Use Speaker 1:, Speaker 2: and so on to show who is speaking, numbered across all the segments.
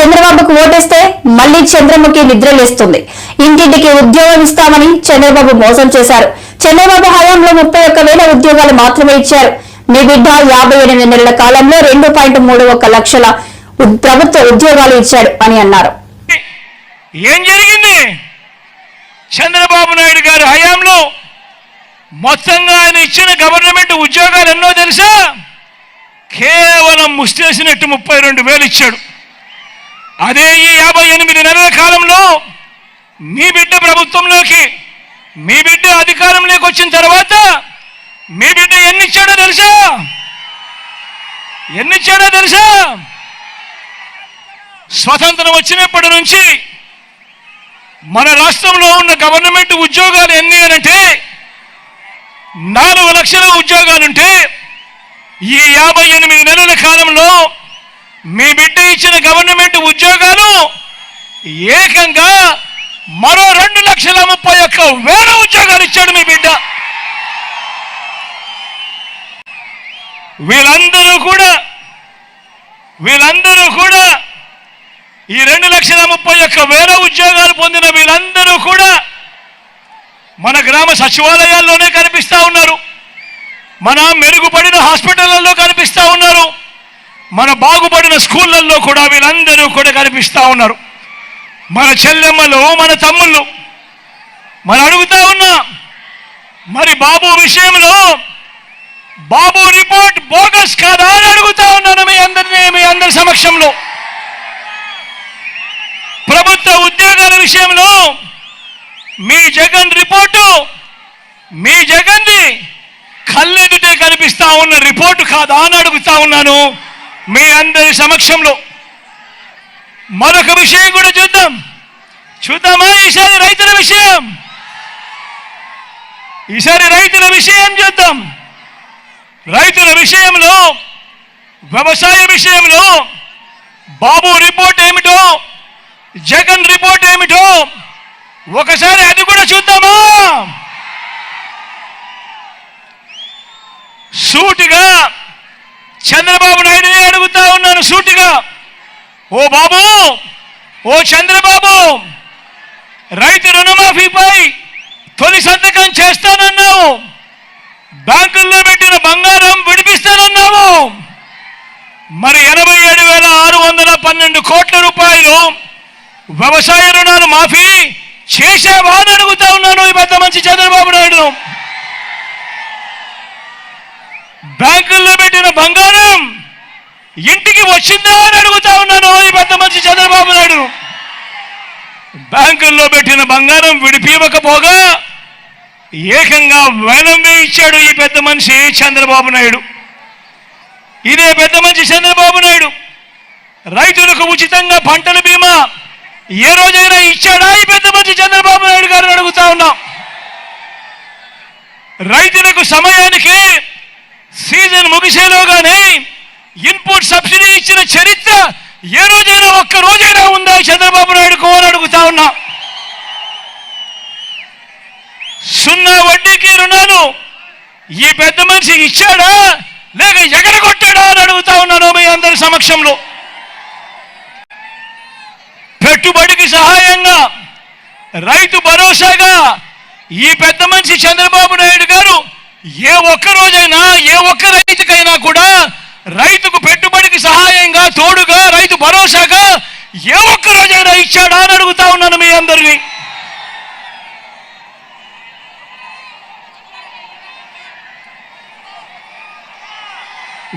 Speaker 1: చంద్రబాబుకు ఓటేస్తే మళ్ళీ చంద్రముఖి నిద్రలేస్తుంది. ఇంటింటికి ఉద్యోగం ఇస్తామని చంద్రబాబు మోసం చేశారు. చంద్రబాబు హయాంలో ముప్పై ఒక్క వేల ఉద్యోగాలు మాత్రమే ఇచ్చారు. మీ బిడ్డ యాభై ఎనిమిది నెలల కాలంలో రెండు పాయింట్ మూడు ఒక్క లక్షల ప్రభుత్వ ఉద్యోగాలు ఇచ్చాడు అని అన్నారు.
Speaker 2: ఏం జరిగింది? చంద్రబాబు నాయుడు గారి హయాంలో మొత్తంగా ఆయన ఇచ్చిన గవర్నమెంట్ ఉద్యోగాలు ఎన్నో తెలుసా? కేవలం ముస్తేసినట్టు ముప్పై రెండు వేలు ఇచ్చాడు. అదే ఈ యాభై ఎనిమిది నెలల కాలంలో మీ బిడ్డ ప్రభుత్వంలోకి మీ బిడ్డ అధికారంలోకి వచ్చిన తర్వాత మీ బిడ్డ ఎన్నిచ్చాడో తెలుసా? ఎన్నిచ్చాడో తెలుసా? స్వతంత్రం వచ్చినప్పటి నుంచి మన రాష్ట్రంలో ఉన్న గవర్నమెంట్ ఉద్యోగాలు ఎన్ని అనంటే నాలుగు లక్షల ఉద్యోగాలుంటే ఈ యాభై ఎనిమిది నెలల కాలంలో మీ బిడ్డ ఇచ్చిన గవర్నమెంట్ ఉద్యోగాలు ఏకంగా మరో రెండు లక్షల ముప్పై ఒక్క వేల ఉద్యోగాలు ఇచ్చాడు మీ బిడ్డ. వీళ్ళందరూ కూడా వీళ్ళందరూ కూడా ఈ రెండు లక్షల ముప్పై ఒక్క వేల ఉద్యోగాలు పొందిన వీళ్ళందరూ కూడా మన గ్రామ సచివాలయాల్లోనే కనిపిస్తా ఉన్నారు. మన మెరుగుపడిన హాస్పిటళ్ళలో మన బాగుపడిన స్కూళ్ళల్లో కూడా వీళ్ళందరూ కూడా కనిపిస్తూ ఉన్నారు. మన చెల్లెమ్మలు మన తమ్ముళ్ళు మరి అడుగుతా ఉన్నా మరి బాబు విషయంలో బాబు రిపోర్ట్ బోగస్ కాదా అని అడుగుతా ఉన్నాను మీ అందరినీ మీ అందరి సమక్షంలో. ప్రభుత్వ ఉద్యోగాల విషయంలో మీ జగన్ రిపోర్టు మీ జగన్ది కళ్ళెదుటే కనిపిస్తా ఉన్న రిపోర్టు కాదా అని అడుగుతా ఉన్నాను. మీ అందరి సమక్షంలో మరొక విషయం కూడా చూద్దాం. చూద్దామా? ఈసారి రైతుల విషయం. ఈసారి రైతుల విషయం చూద్దాం. రైతుల విషయంలో వ్యవసాయ విషయంలో బాబు రిపోర్ట్ ఏమిటో జగన్ రిపోర్ట్ ఏమిటో ఒకసారి అది కూడా చూద్దామా? సూటిగా చంద్ర అడుగుతా సూటిగా ఓ బాబు ఓ చంద్రబాబు రైతు రుణమాఫీపై తొలి సంతకం చేస్తానన్నావు. బ్యాంకుల్లో పెట్టిన బంగారం విడిపిస్తానన్నావు. మరి ఎనభై ఏడు వేల ఆరు వందల పన్నెండు కోట్ల రూపాయలు వ్యవసాయ రుణాలు మాఫీ చేసావా అని అడుగుతా ఉన్నాను ఈ పెద్ద మంచి చంద్రబాబు నాయుడు. బ్యాంకుల్లో పెట్టిన బంగారం ఇంటికి వచ్చిందా అని అడుగుతా ఉన్నాను. ఈ పెద్ద మంచి చంద్రబాబు నాయుడు. బ్యాంకుల్లో పెట్టిన బంగారం విడిపివ్వకపోగా ఏకంగా వేలం వేయించాడు ఈ పెద్ద మనిషి చంద్రబాబు నాయుడు. ఇదే పెద్ద మనిషి చంద్రబాబు నాయుడు. రైతులకు ఉచితంగా పంటల బీమా ఏ రోజైనా ఇచ్చాడా ఈ పెద్ద మనిషి చంద్రబాబు నాయుడు గారిని అడుగుతా ఉన్నాం. రైతులకు సమయానికి సీజన్ ముగిసేలోగానే ఇన్పుట్ సబ్సిడీ ఇచ్చిన చరిత్ర ఏ రోజైనా ఒక్క రోజైనా ఉందా చంద్రబాబు నాయుడుకు అని అడుగుతా ఉన్నా. సున్నా వడ్డీకి రుణాలు ఈ పెద్ద మనిషి ఇచ్చాడా లేక ఎగరగొట్టాడా అని అడుగుతా ఉన్నాను మీ అందరి సమక్షంలో. పెట్టుబడికి సహాయంగా రైతు భరోసాగా ఈ పెద్ద మనిషి చంద్రబాబు నాయుడు గారు ఏ ఒక్క రోజైనా ఏ ఒక్క రైతుకైనా కూడా రైతు తోడుగా రైతు భరోసాగా ఏ ఒక్క రోజైనా ఇచ్చాడా అని అడుగుతా ఉన్నాను మీ అందరినీ.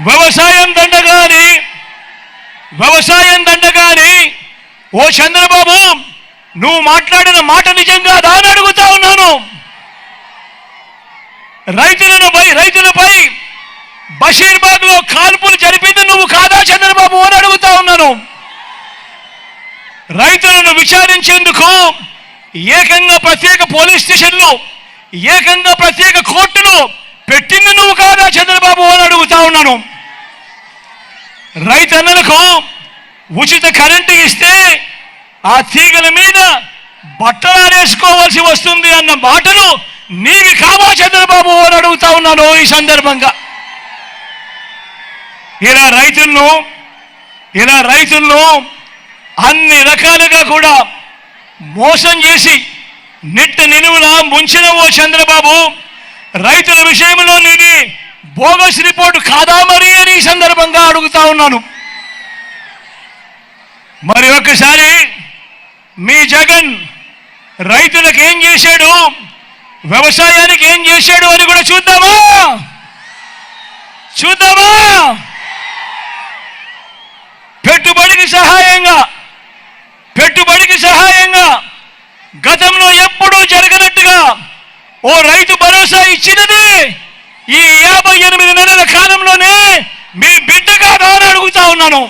Speaker 2: వ్యవసాయం దండగాని వ్యవసాయం దండగాని ఓ చంద్రబాబు నువ్వు మాట్లాడిన మాట నిజంగా అని అడుగుతా ఉన్నాను. రైతులను రైతులపై బషీర్బాగ్లో కాల్పులు జరిపింది నువ్వు కాదా చంద్రబాబు అని అడుగుతా ఉన్నాను రైతులను విచారించేందుకు ఏకంగా ప్రత్యేక పోలీస్ స్టేషన్లు ఏకంగా ప్రత్యేక కోర్టులు పెట్టింది నువ్వు కాదా చంద్రబాబు అని అడుగుతా ఉన్నాను. రైతన్నలకు ఉచిత కరెంటు ఇస్తే ఆ తీగల మీద బట్టలు ఆరేసుకోవాల్సి వస్తుంది అన్న మాటలు నీవి కావా చంద్రబాబు అని అడుగుతా ఉన్నాను ఈ సందర్భంగా. ఇలా రైతులను ఇలా రైతులను అన్ని రకాలుగా కూడా మోసం చేసి నిట్ట నిలువున ముంచిన ఓ చంద్రబాబు. రైతుల విషయంలో నీది బోగస్ రిపోర్టు కాదా మరి అని సందర్భంగా అడుగుతా ఉన్నాను. మరి ఒకసారి మీ జగన్ రైతులకు ఏం చేశాడు? వ్యవసాయానికి ఏం చేశాడు అని కూడా చూద్దామా? చూద్దామా? పెట్టుబడికి సహాయంగా పెట్టుబడికి సహాయంగా గతంలో ఎప్పుడూ జరగనట్టుగా ఓ రైతు భరోసా ఇచ్చినది ఈ యాభై ఎనిమిది నెలల కాలంలోనే మీ బిడ్డగా కాదా అడుగుతా ఉన్నాను.